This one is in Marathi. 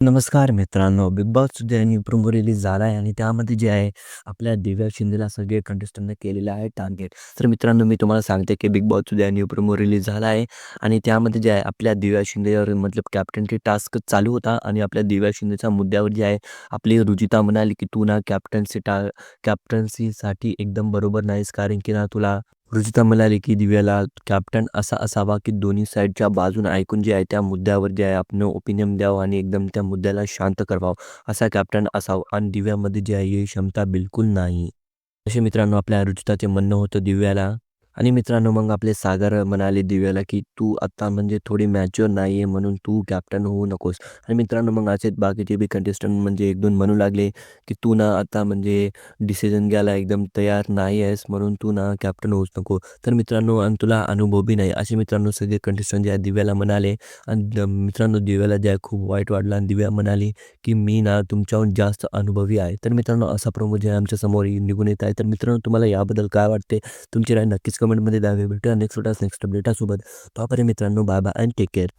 नमस्कार मित्रांनो, बिग बॉस सुद्धा न्यू प्रोमो रिलीज झाला आहे आणि त्यामध्ये जे आहे आपल्या दिव्या शिंदेला सगळे कंटेस्टंटने केलेलं आहे टार्गेट. तर मित्रांनो मी तुम्हाला सांगते की बिग बॉस सुद्धा न्यू प्रोमो रिलीज झाला आहे आणि त्यामध्ये जे आहे आपल्या दिव्या शिंदेवर मतलब कॅप्टनची टास्क चालू होता आणि आपल्या दिव्या शिंदेच्या मुद्द्यावर जे आहे आपली रुजिता म्हणाली की तू ना कॅप्टन्सी टा कॅप्टन्सीसाठी एकदम बरोबर नाहीस कारण की ना तुला रुजुता म्हणाली की दिव्याला कॅप्टन असा असावा की दोन्ही साईडच्या बाजून ऐकून जे आहे त्या मुद्द्यावर जे आहे आपण ओपिनियन द्यावं आणि एकदम त्या मुद्द्याला शांत करवावं असा कॅप्टन असावं आणि दिव्यामध्ये जे आहे ही क्षमता बिलकुल नाही. असे मित्रांनो आपल्या रुचिताचे म्हणणं होतं दिव्याला आणि मित्रांनो मग आपले सागर म्हणाले दिव्याला की तू आत्ता म्हणजे थोडी मॅच्युअर नाही आहे म्हणून तू कॅप्टन होऊ नकोस. आणि मित्रांनो मग असेच बाकीचे बी कंटेस्टंट म्हणजे एक दोन म्हणू लागले की तू ना आता म्हणजे डिसिजन घ्यायला एकदम तयार नाही आहेस म्हणून तू ना कॅप्टन होऊच नको. तर मित्रांनो आणि तुला अनुभव बी नाही. असे मित्रांनो सगळे कंटेस्टंट जे आहे दिव्याला म्हणाले आणि द- मित्रांनो दिव्याला जे आहे खूप वाईट वाटलं आणि दिव्या म्हणाली की मी ना तुमच्याहून जास्त अनुभवी आहे. तर मित्रांनो असा प्रमोद जे आहे आमच्यासमोर निघून येत आहे. तर मित्रांनो तुम्हाला याबद्दल काय वाटते? तुमची राय नक्कीच कमेंटमध्ये द्यावे भेटूया नेक्स्ट नेक्स्ट अपडेटासोबत तोपर्यंत मित्रांनो bye bye and take care